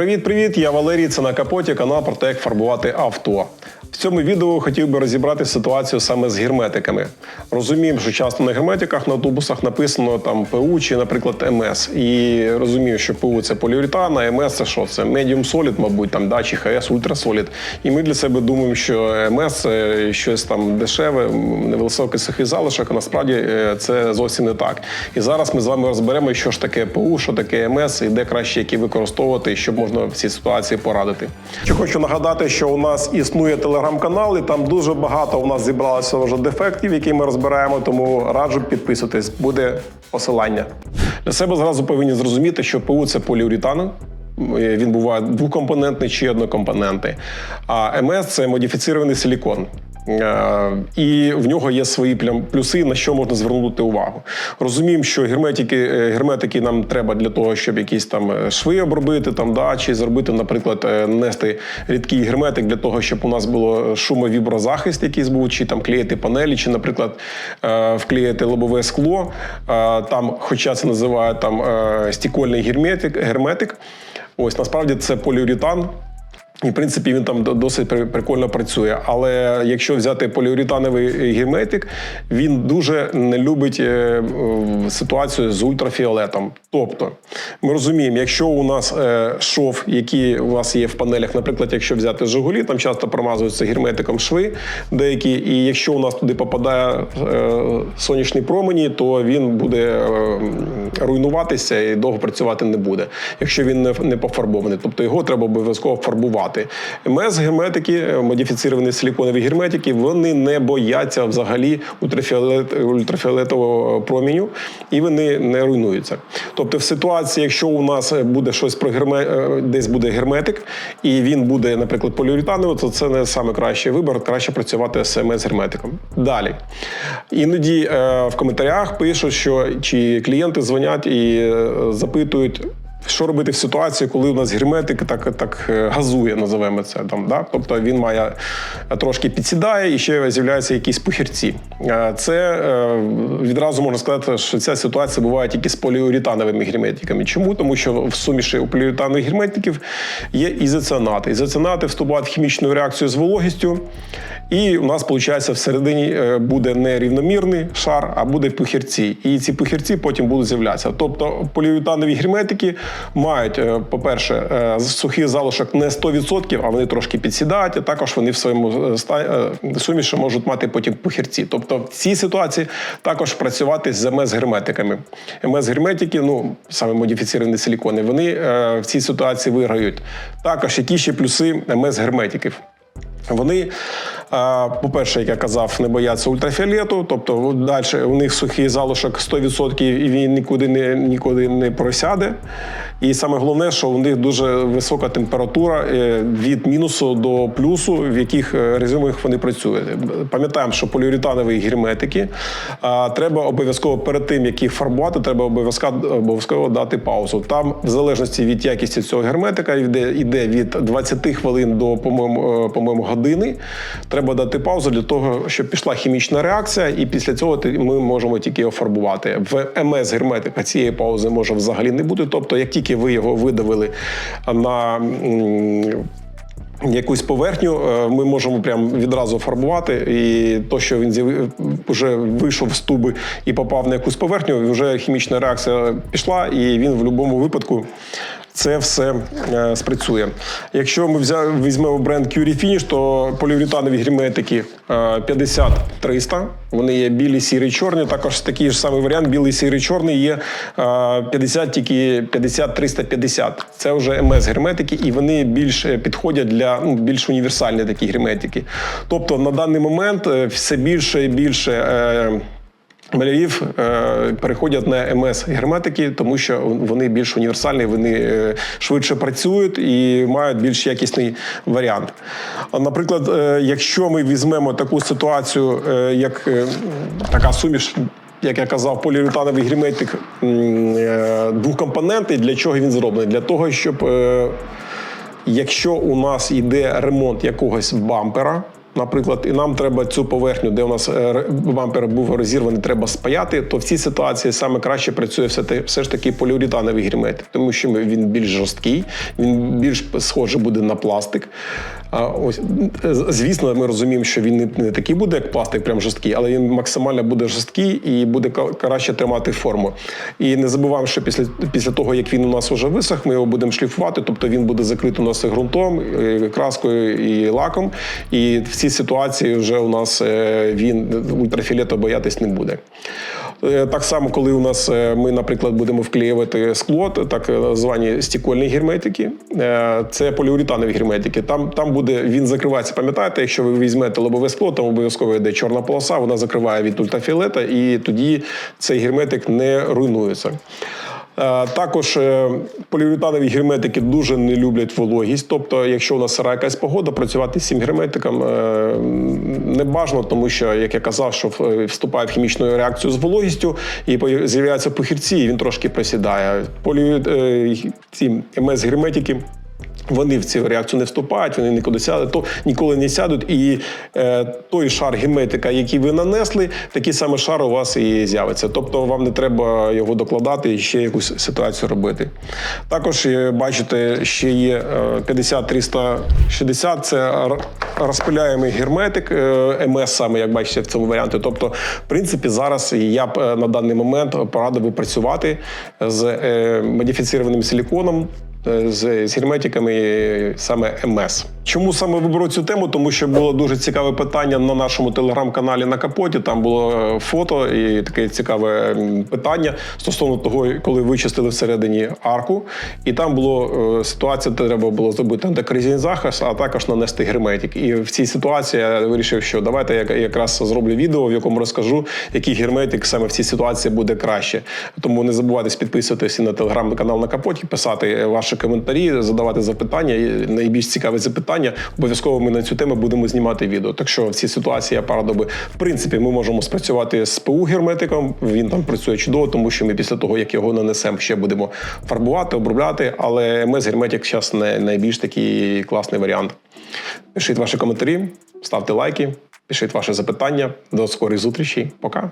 Привіт-привіт! Я Валерій. Це на капоті канал про те, як фарбувати авто. В цьому відео хотів би розібрати ситуацію саме з герметиками. Розуміємо, що часто на герметиках на автобусах написано там ПУ чи, наприклад, МС. І розумію, що ПУ це поліуретан, а МС це що? Це Medium Solid, мабуть, там да, чи ХС Solid. І ми для себе думаємо, що МС це щось там дешеве, невисокий сухий залишок, а насправді е, це зовсім не так. І зараз ми з вами розберемо, що ж таке ПУ, що таке МС, і де краще які використовувати, щоб можна в цій ситуації порадити. Ще хочу нагадати, що у нас існує телеграм-канал, і там дуже багато у нас зібралося вже дефектів, які ми розбираємо. Тому раджу підписуйтесь. Буде посилання. Для себе зразу повинні зрозуміти, що ПУ це поліуретан. Е, Він буває двокомпонентний чи однокомпонентний. А МС це модифіцірований силікон. Е, І в нього є свої плюси, на що можна звернути увагу. Розуміємо, що герметики, е, герметики нам треба для того, щоб якісь там е, шви обробити, там, да, чи зробити, наприклад, нанести рідкий герметик для того, щоб у нас було шумовіброзахист якийсь був, чи там клеїти панелі, чи, наприклад, вклеїти лобове скло. Там, хоча це називає там стікольний герметик, герметик. Ось насправді це поліуретан. І, в принципі, він там досить при- прикольно працює. Але якщо взяти поліуретановий герметик, він дуже не любить е, е, ситуацію з ультрафіолетом. Тобто, ми розуміємо, якщо у нас е, шов, який у нас є в панелях, наприклад, якщо взяти Жигулі, там часто промазуються герметиком шви деякі, і якщо у нас туди попадає е, сонячні промені, то він буде е, руйнуватися і довго працювати не буде, якщо він не, не пофарбований. Тобто його треба обов'язково фарбувати. МС герметики, е, модифіціровані силіконові герметики, вони не бояться взагалі ультрафіолет, ультрафіолетового проміню і вони не руйнуються. Тобто, в ситуації, якщо у нас буде щось про герме, е, десь буде герметик, і він буде, наприклад, поліуретановий, то це не саме кращий вибір, краще працювати з МС герметиком. Далі. Іноді е, в коментарях пишуть, що чи клієнти дзвонять і е, запитують. Що робити в ситуації, коли у нас герметик так, так е, газує, називаємо це там. Да? Тобто він має е, трошки підсідає і ще з'являються якісь пухірці. Це відразу можна сказати, що ця ситуація буває тільки з поліуретановими герметиками. Чому? Тому що в суміші у поліуретанових герметиків є ізоціанати. Ізоціанати вступають в хімічну реакцію з вологістю, і у нас, виходить, всередині е, буде не рівномірний шар, а буде пухірці. І ці пухірці потім будуть з'являтися. Тобто поліуретанові герметики мають, е, по-перше, е, сухий залишок не 100%, а вони трошки підсідають, а також вони в своєму суміші можуть мати потім пухірці. Тобто в цій ситуації також працювати з МС-герметиками. МС-герметики, ну саме модифіціровані силікони, вони в цій ситуації виграють. Також які ще плюси МС-герметиків. Вони, по-перше, як я казав, не бояться ультрафіолету, тобто далі у них сухий залишок 100% і він нікуди не, нікуди не просяде. І саме головне, що у них дуже висока температура е, від мінусу до плюсу, в яких е, режимах вони працюють. Пам'ятаємо, що поліуретанові герметики а, треба обов'язково перед тим, як їх фарбувати, треба обов'язково обов'язково дати паузу. Там, в залежності від якості цього герметика, йде, йде від 20 хвилин до, по-моєму, е, по-моєму, години. Треба дати паузу для того, щоб пішла хімічна реакція, і після цього ми можемо тільки його фарбувати. В МС герметика цієї паузи може взагалі не бути. Тобто, як тільки ви його видавили на Якусь поверхню е, ми можемо прям відразу фарбувати, і то, що він вже вийшов з туби і попав на якусь поверхню, вже хімічна реакція пішла, і він в будь-якому випадку це все е, спрацює. Якщо ми візьмемо бренд Curie Finish, то поліуретанові герметики е, 50-300, вони є білі, сірі, чорні. Також такий ж самий варіант, білий, сірий, чорний є е, 50, тільки 50-350. Це вже МС герметики, і вони більш е, підходять для ну, більш універсальні такі герметики. Тобто на даний момент е, все більше і більше. Малярів е, переходять на МС герметики, тому що вони більш універсальні, вони е, швидше працюють і мають більш якісний варіант. Наприклад, е, якщо ми візьмемо таку ситуацію, як така суміш. Як я казав, поліуретановий герметик двокомпонентний. Для чого він зроблений? Для того, щоб якщо у нас йде ремонт якогось бампера, наприклад, і нам треба цю поверхню, де у нас е, бампер був розірваний, треба спаяти, то в цій ситуації саме краще працює все, те- все ж таки поліуретановий герметик, тому що він більш жорсткий, він більш схожий буде на пластик. А ось звісно, ми розуміємо, що він не, не такий буде, як пластик, прям жорсткий, але він максимально буде жорсткий і буде краще тримати форму. І не забуваємо, що після, після того, як він у нас вже висох, ми його будемо шліфувати, тобто він буде закритий у нас і ґрунтом, і краскою і лаком. І в цій ситуації вже у нас е, він ультрафіолету боятись не буде. Е, Так само, коли у нас е, ми, наприклад, будемо вклеювати скло, так е, звані стікольні герметики, це поліуретанові герметики. Там, там буде він закривається. Пам'ятаєте, якщо ви візьмете лобове скло, там обов'язково йде чорна полоса, вона закриває від ультрафіолета, і тоді цей герметик не руйнується. Е, Також е, поліуретанові герметики дуже не люблять вологість. Тобто, якщо у нас сира якась погода, працювати з цим герметиком е, не бажано, тому що, як я казав, що вступає в хімічну реакцію з вологістю і з'являються похірці, і він трошки просідає. Полі, ці МС-герметики. Вони в цю реакцію не вступають, вони нікуди сядуть, то ніколи не сядуть. І е, той шар герметика, який ви нанесли, такий самий шар у вас і з'явиться. Тобто вам не треба його докладати і ще якусь ситуацію робити. Також е, бачите, ще є е, 50-360, це р- розпиляємий герметик е, МС, саме як бачите в цьому варіанті. Тобто, в принципі, зараз я б е, на даний момент порадив би працювати з е, модифіцированим силіконом е, з, з герметиками е, саме МС. Чому саме виберу цю тему? Тому що було дуже цікаве питання на нашому телеграм-каналі на капоті. Там було е, фото і таке цікаве питання стосовно того, коли вичистили всередині арку. І там було е, ситуація, де треба було зробити антикорозійний захист, а також нанести герметик. І в цій ситуації я вирішив, що давайте я якраз зроблю відео, в якому розкажу, який герметик саме в цій ситуації буде краще. Тому не забувайте підписуватися на телеграм-канал на капоті, писати ваші коментарі, задавати запитання. Найбільш цікаві запитання. Обов'язково ми на цю тему будемо знімати відео. Так що в цій ситуації я порадив би, в принципі, ми можемо спрацювати з ПУ герметиком. Він там працює чудово, тому що ми після того, як його нанесемо, ще будемо фарбувати, обробляти. Але МС герметик зараз не найбільш такий класний варіант. Пишіть ваші коментарі, ставте лайки, пишіть ваші запитання. До скорих зустрічей. Пока.